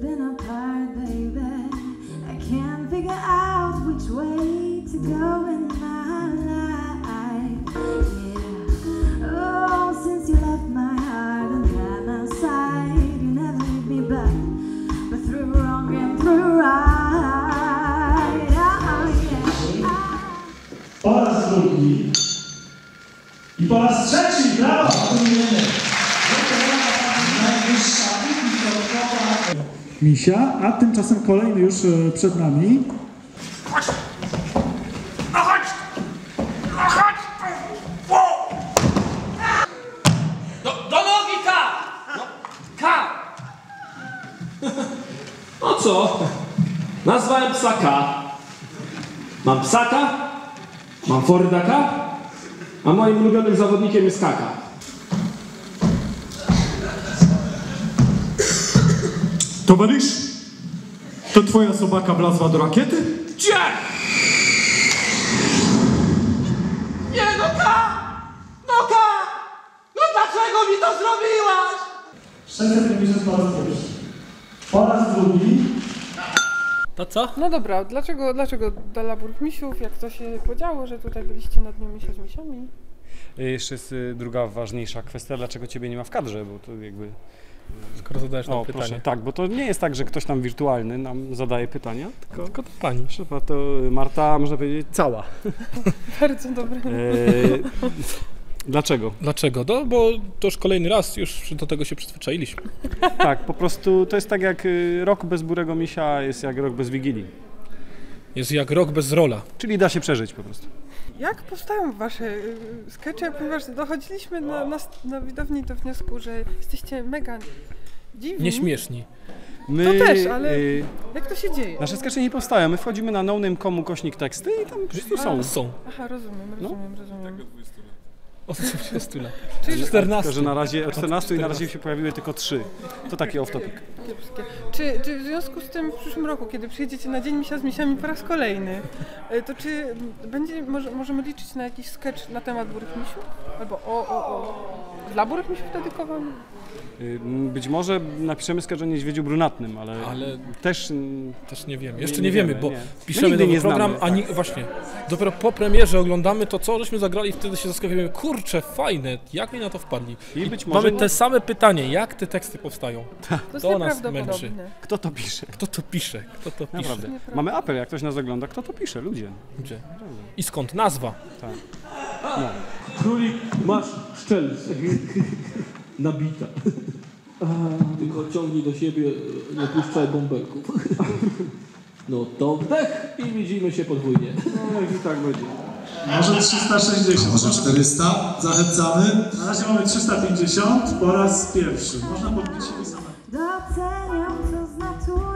been apart, baby. I can't figure out which way to go in my life. Yeah. Oh, since you left my heart and by my side, you never leave me back. But through wrong and through right. Oh, yeah. Misia, a tymczasem kolejny już e, przed nami. No chodź! No chodź! O! Do, do nogi K! No, K! No co? Nazwałem psa K. Mam psaka, mam Fordaka, a moim ulubionym zawodnikiem jest Kaka. Towarzysz, to twoja sobaka wlazła do rakiety? Gdzie? Nie no K! No! No dlaczego mi to zrobiłaś? 650 po raz pierwszy. Po raz drugi To co? No dobra, dlaczego, dlaczego dla burmisiów, jak to się podziało, że tutaj byliście na dniu misia z misiami? Jeszcze jest y, druga ważniejsza kwestia, dlaczego ciebie nie ma w kadrze, bo to jakby... Skoro zadajesz nam O, pytanie. proszę, tak, bo to nie jest tak, że ktoś tam wirtualny nam zadaje pytania, tylko Tylko to pani. szefa to Marta, można powiedzieć, cała. Bardzo dobre. Eee, dlaczego? Dlaczego? No, bo to już kolejny raz, już do tego się przyzwyczailiśmy. Tak, po prostu to jest tak jak y, rok bez burego misia jest jak rok bez Wigilii. Jest jak rok bez rola. Czyli da się przeżyć po prostu. Jak powstają wasze y, skecze, ponieważ dochodziliśmy na, na, na widowni do wniosku, że jesteście mega dziwni. Nieśmieszni. My, To też, ale- y, Jak to się dzieje? nasze skecze nie powstają, my wchodzimy na noname.com kośnik teksty i tam po prostu są. Są. Aha, rozumiem, No. rozumiem, rozumiem. Od 20 lat. Czyli 14. Tylko, że na razie od 14 i na razie się pojawiły tylko 3. To taki off topic. kiepskie. Czy, czy w związku z tym w przyszłym roku, kiedy przyjedziecie na Dzień Misia z Misiami po raz kolejny, y, to czy będzie, może, możemy liczyć na jakiś sketch na temat burych misiów? Albo o, o, o. Dla burych misiów dedykowany? Być może napiszemy sketch o niedźwiedziu brunatnym, ale, Ale też też nie wiemy. Jeszcze nie nie, wiemy, wiemy, bo nie. piszemy nigdy nowy nie znamy, program, a tak. ni- właśnie. Dopiero po premierze oglądamy to, co żeśmy zagrali i wtedy się zaskakujemy. Kurczę, fajne, jak mi na to wpadli? I być może Mamy te same pytanie, jak te teksty powstają? To nas nieprawdopodobne. kto to pisze? Kto to pisze? Kto to pisze? Naprawdę. Mamy apel, jak ktoś nas ogląda, kto to pisze? Ludzie. Gdzie? I skąd nazwa? Królik, masz szczelność nabita. Tylko ciągnij do siebie, nie puszczaj bąbelków. No to wdech i widzimy się podwójnie. No i tak będzie. Może 360. A może 400? Zachęcamy. Na razie mamy 350 po raz pierwszy. Można podbić się i. Doceniam, co znaczy.